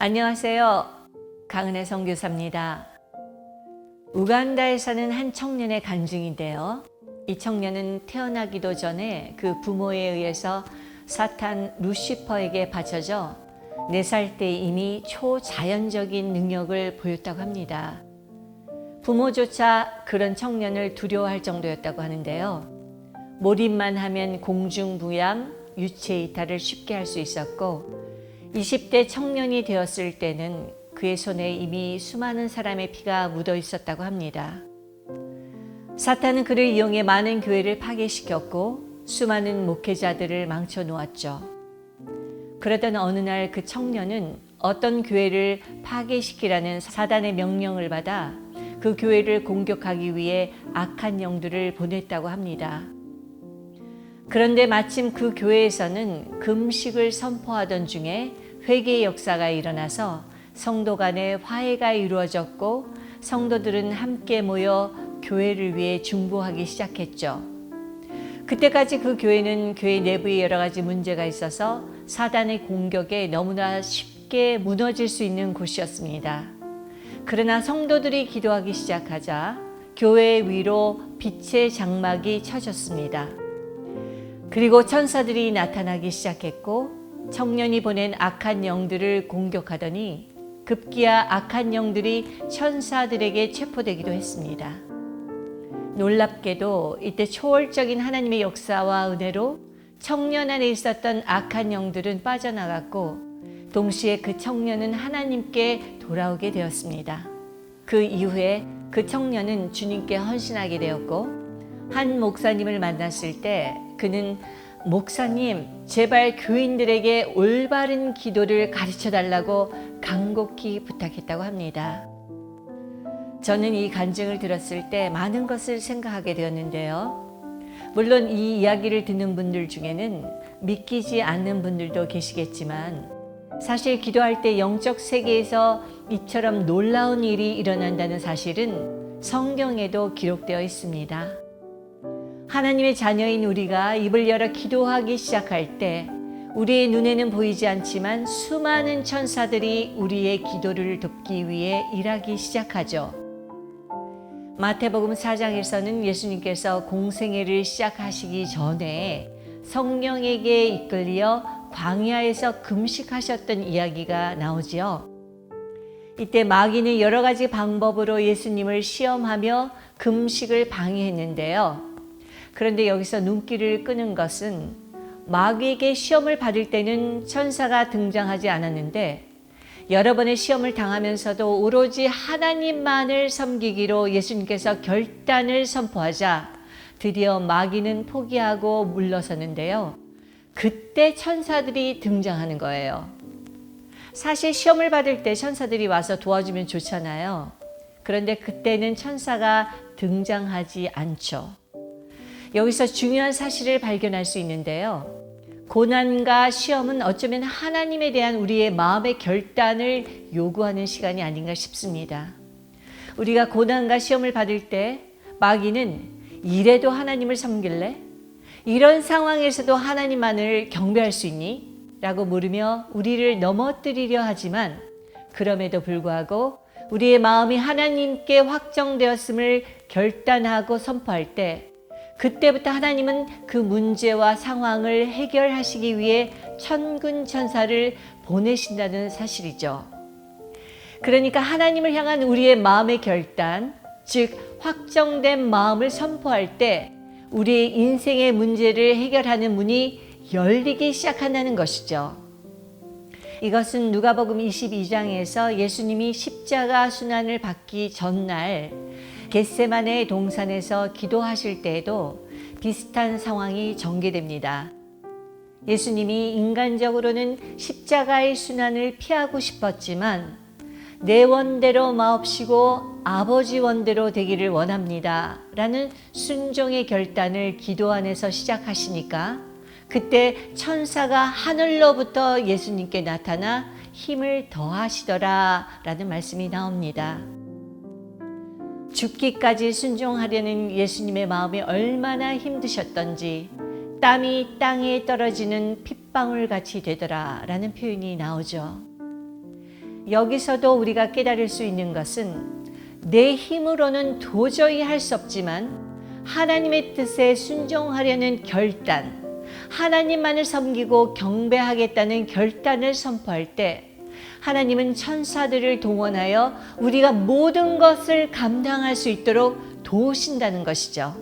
안녕하세요. 강은혜 선교사입니다. 우간다에 사는 한 청년의 간증인데요. 이 청년은 태어나기도 전에 그 부모에 의해서 사탄 루시퍼에게 바쳐져 4살 때 이미 초자연적인 능력을 보였다고 합니다. 부모조차 그런 청년을 두려워할 정도였다고 하는데요. 몰입만 하면 공중부양, 유체 이탈을 쉽게 할 수 있었고 20대 청년이 되었을 때는 그의 손에 이미 수많은 사람의 피가 묻어 있었다고 합니다. 사탄은 그를 이용해 많은 교회를 파괴시켰고 수많은 목회자들을 망쳐 놓았죠. 그러던 어느 날 그 청년은 어떤 교회를 파괴시키라는 사단의 명령을 받아 그 교회를 공격하기 위해 악한 영들을 보냈다고 합니다. 그런데 마침 그 교회에서는 금식을 선포하던 중에 회개의 역사가 일어나서 성도 간의 화해가 이루어졌고 성도들은 함께 모여 교회를 위해 중보하기 시작했죠. 그때까지 그 교회는 교회 내부에 여러 가지 문제가 있어서 사단의 공격에 너무나 쉽게 무너질 수 있는 곳이었습니다. 그러나 성도들이 기도하기 시작하자 교회 위로 빛의 장막이 쳐졌습니다. 그리고 천사들이 나타나기 시작했고 청년이 보낸 악한 영들을 공격하더니 급기야 악한 영들이 천사들에게 체포되기도 했습니다. 놀랍게도 이때 초월적인 하나님의 역사와 은혜로 청년 안에 있었던 악한 영들은 빠져나갔고 동시에 그 청년은 하나님께 돌아오게 되었습니다. 그 이후에 그 청년은 주님께 헌신하게 되었고 한 목사님을 만났을 때 그는 목사님, 제발 교인들에게 올바른 기도를 가르쳐 달라고 간곡히 부탁했다고 합니다. 저는 이 간증을 들었을 때 많은 것을 생각하게 되었는데요. 물론 이 이야기를 듣는 분들 중에는 믿기지 않는 분들도 계시겠지만 사실 기도할 때 영적 세계에서 이처럼 놀라운 일이 일어난다는 사실은 성경에도 기록되어 있습니다. 하나님의 자녀인 우리가 입을 열어 기도하기 시작할 때 우리의 눈에는 보이지 않지만 수많은 천사들이 우리의 기도를 돕기 위해 일하기 시작하죠. 마태복음 4장에서는 예수님께서 공생애를 시작하시기 전에 성령에게 이끌려 광야에서 금식하셨던 이야기가 나오지요. 이때 마귀는 여러 가지 방법으로 예수님을 시험하며 금식을 방해했는데요. 그런데 여기서 눈길을 끄는 것은 마귀에게 시험을 받을 때는 천사가 등장하지 않았는데 여러 번의 시험을 당하면서도 오로지 하나님만을 섬기기로 예수님께서 결단을 선포하자 드디어 마귀는 포기하고 물러서는데요. 그때 천사들이 등장하는 거예요. 사실 시험을 받을 때 천사들이 와서 도와주면 좋잖아요. 그런데 그때는 천사가 등장하지 않죠. 여기서 중요한 사실을 발견할 수 있는데요. 고난과 시험은 어쩌면 하나님에 대한 우리의 마음의 결단을 요구하는 시간이 아닌가 싶습니다. 우리가 고난과 시험을 받을 때 마귀는 이래도 하나님을 섬길래? 이런 상황에서도 하나님만을 경배할 수 있니? 라고 물으며 우리를 넘어뜨리려 하지만 그럼에도 불구하고 우리의 마음이 하나님께 확정되었음을 결단하고 선포할 때 그때부터 하나님은 그 문제와 상황을 해결하시기 위해 천군 천사를 보내신다는 사실이죠. 그러니까 하나님을 향한 우리의 마음의 결단, 즉 확정된 마음을 선포할 때 우리의 인생의 문제를 해결하는 문이 열리기 시작한다는 것이죠. 이것은 누가복음 22장에서 예수님이 십자가 순환을 받기 전날 겟세만의 동산에서 기도하실 때에도 비슷한 상황이 전개됩니다. 예수님이 인간적으로는 십자가의 순환을 피하고 싶었지만 내 원대로 마옵시고 아버지 원대로 되기를 원합니다. 라는 순종의 결단을 기도 안에서 시작하시니까 그때 천사가 하늘로부터 예수님께 나타나 힘을 더하시더라 라는 말씀이 나옵니다. 죽기까지 순종하려는 예수님의 마음이 얼마나 힘드셨던지 땀이 땅에 떨어지는 핏방울 같이 되더라 라는 표현이 나오죠. 여기서도 우리가 깨달을 수 있는 것은 내 힘으로는 도저히 할 수 없지만 하나님의 뜻에 순종하려는 결단, 하나님만을 섬기고 경배하겠다는 결단을 선포할 때 하나님은 천사들을 동원하여 우리가 모든 것을 감당할 수 있도록 도우신다는 것이죠.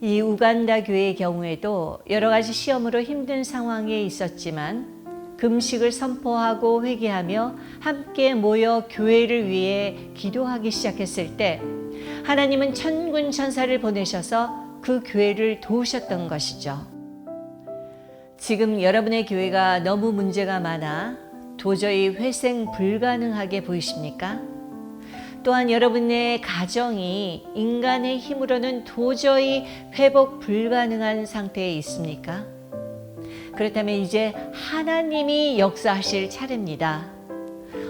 이 우간다 교회의 경우에도 여러 가지 시험으로 힘든 상황에 있었지만 금식을 선포하고 회개하며 함께 모여 교회를 위해 기도하기 시작했을 때 하나님은 천군 천사를 보내셔서 그 교회를 도우셨던 것이죠. 지금 여러분의 교회가 너무 문제가 많아 도저히 회생 불가능하게 보이십니까? 또한 여러분의 가정이 인간의 힘으로는 도저히 회복 불가능한 상태에 있습니까? 그렇다면 이제 하나님이 역사하실 차례입니다.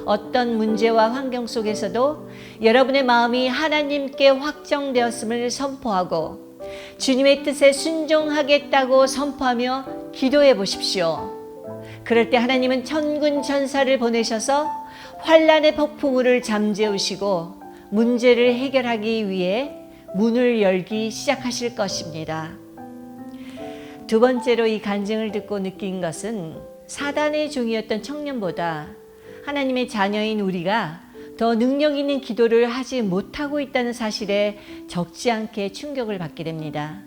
어떤 문제와 환경 속에서도 여러분의 마음이 하나님께 확정되었음을 선포하고 주님의 뜻에 순종하겠다고 선포하며 기도해 보십시오. 그럴 때 하나님은 천군 천사를 보내셔서 환란의 폭풍우를 잠재우시고 문제를 해결하기 위해 문을 열기 시작하실 것입니다. 두 번째로 이 간증을 듣고 느낀 것은 사단의 종이었던 청년보다 하나님의 자녀인 우리가 더 능력 있는 기도를 하지 못하고 있다는 사실에 적지 않게 충격을 받게 됩니다.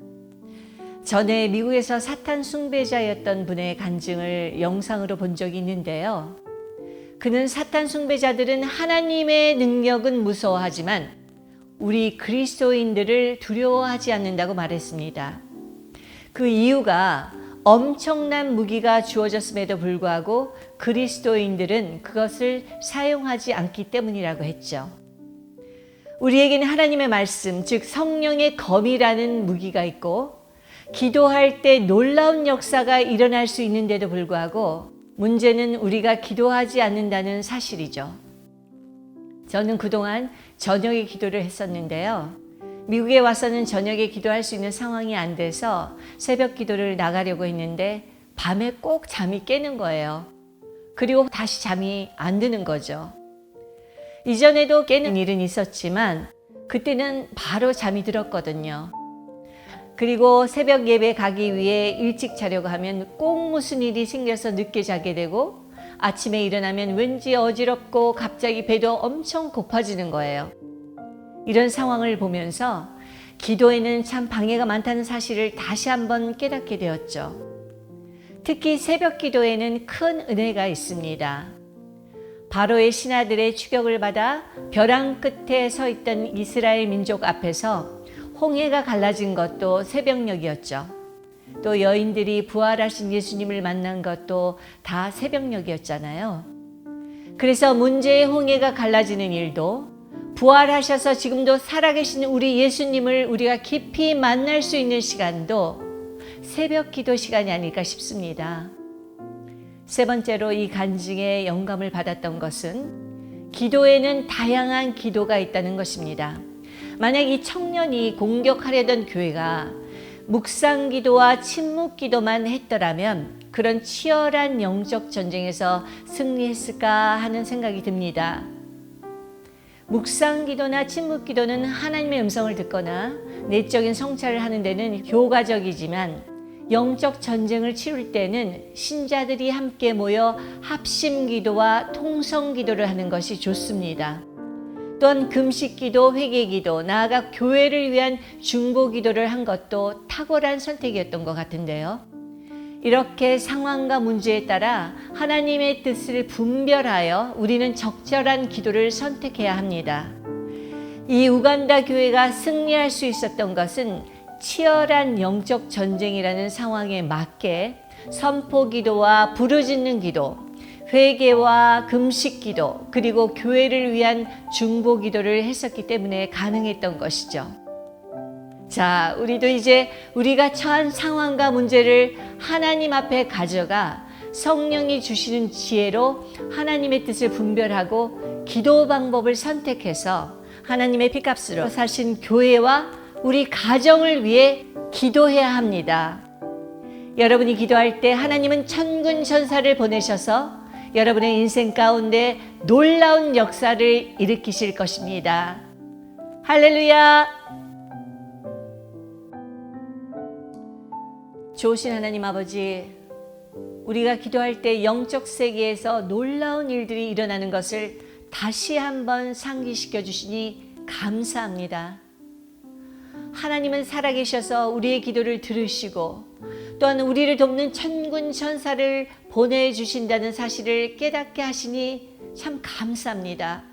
전에 미국에서 사탄 숭배자였던 분의 간증을 영상으로 본 적이 있는데요. 그는 사탄 숭배자들은 하나님의 능력은 무서워하지만 우리 그리스도인들을 두려워하지 않는다고 말했습니다. 그 이유가 엄청난 무기가 주어졌음에도 불구하고 그리스도인들은 그것을 사용하지 않기 때문이라고 했죠. 우리에게는 하나님의 말씀, 즉 성령의 검이라는 무기가 있고 기도할 때 놀라운 역사가 일어날 수 있는데도 불구하고 문제는 우리가 기도하지 않는다는 사실이죠. 저는 그동안 저녁에 기도를 했었는데요. 미국에 와서는 저녁에 기도할 수 있는 상황이 안 돼서 새벽 기도를 나가려고 했는데 밤에 꼭 잠이 깨는 거예요. 그리고 다시 잠이 안 드는 거죠. 이전에도 깨는 일은 있었지만 그때는 바로 잠이 들었거든요. 그리고 새벽 예배 가기 위해 일찍 자려고 하면 꼭 무슨 일이 생겨서 늦게 자게 되고 아침에 일어나면 왠지 어지럽고 갑자기 배도 엄청 고파지는 거예요. 이런 상황을 보면서 기도에는 참 방해가 많다는 사실을 다시 한번 깨닫게 되었죠. 특히 새벽 기도에는 큰 은혜가 있습니다. 바로의 신하들의 추격을 받아 벼랑 끝에 서 있던 이스라엘 민족 앞에서 홍해가 갈라진 것도 새벽녘이었죠. 또 여인들이 부활하신 예수님을 만난 것도 다 새벽녘이었잖아요. 그래서 문제의 홍해가 갈라지는 일도 부활하셔서 지금도 살아계신 우리 예수님을 우리가 깊이 만날 수 있는 시간도 새벽 기도 시간이 아닐까 싶습니다. 세 번째로 이 간증의 영감을 받았던 것은 기도에는 다양한 기도가 있다는 것입니다. 만약 이 청년이 공격하려던 교회가 묵상 기도와 침묵 기도만 했더라면 그런 치열한 영적 전쟁에서 승리했을까 하는 생각이 듭니다. 묵상 기도나 침묵 기도는 하나님의 음성을 듣거나 내적인 성찰을 하는 데는 효과적이지만 영적 전쟁을 치룰 때는 신자들이 함께 모여 합심 기도와 통성 기도를 하는 것이 좋습니다. 또한 금식 기도, 회개 기도, 나아가 교회를 위한 중보 기도를 한 것도 탁월한 선택이었던 것 같은데요. 이렇게 상황과 문제에 따라 하나님의 뜻을 분별하여 우리는 적절한 기도를 선택해야 합니다. 이 우간다 교회가 승리할 수 있었던 것은 치열한 영적 전쟁이라는 상황에 맞게 선포 기도와 부르짖는 기도, 회개와 금식 기도, 그리고 교회를 위한 중보 기도를 했었기 때문에 가능했던 것이죠. 자, 우리도 이제 우리가 처한 상황과 문제를 하나님 앞에 가져가 성령이 주시는 지혜로 하나님의 뜻을 분별하고 기도 방법을 선택해서 하나님의 피값으로 사신 교회와 우리 가정을 위해 기도해야 합니다. 여러분이 기도할 때 하나님은 천군 천사를 보내셔서 여러분의 인생 가운데 놀라운 역사를 일으키실 것입니다. 할렐루야! 좋으신 하나님 아버지, 우리가 기도할 때 영적 세계에서 놀라운 일들이 일어나는 것을 다시 한번 상기시켜 주시니 감사합니다. 하나님은 살아계셔서 우리의 기도를 들으시고 또한 우리를 돕는 천군 천사를 보내주신다는 사실을 깨닫게 하시니 참 감사합니다.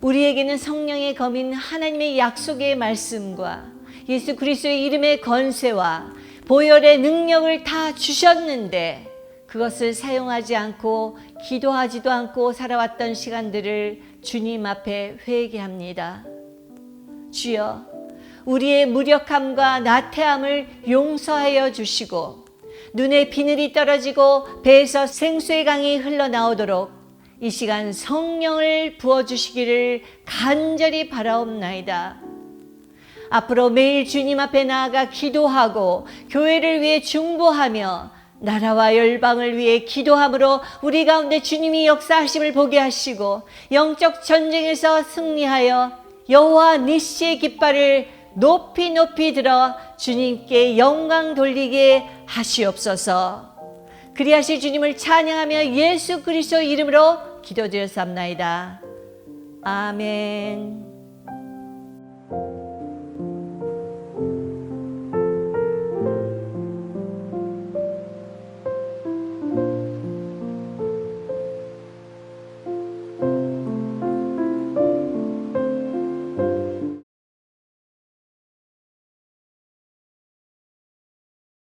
우리에게는 성령의 검인 하나님의 약속의 말씀과 예수 그리스도의 이름의 건세와 보혈의 능력을 다 주셨는데 그것을 사용하지 않고 기도하지도 않고 살아왔던 시간들을 주님 앞에 회개합니다. 주여, 우리의 무력함과 나태함을 용서하여 주시고 눈에 비늘이 떨어지고 배에서 생수의 강이 흘러나오도록 이 시간 성령을 부어 주시기를 간절히 바라옵나이다. 앞으로 매일 주님 앞에 나아가 기도하고 교회를 위해 중보하며 나라와 열방을 위해 기도함으로 우리 가운데 주님이 역사하심을 보게 하시고 영적 전쟁에서 승리하여 여호와 니시의 깃발을 높이 높이 들어 주님께 영광 돌리게 하시옵소서. 그리하실 주님을 찬양하며 예수 그리스도 이름으로 기도드렸습나이다. 아멘.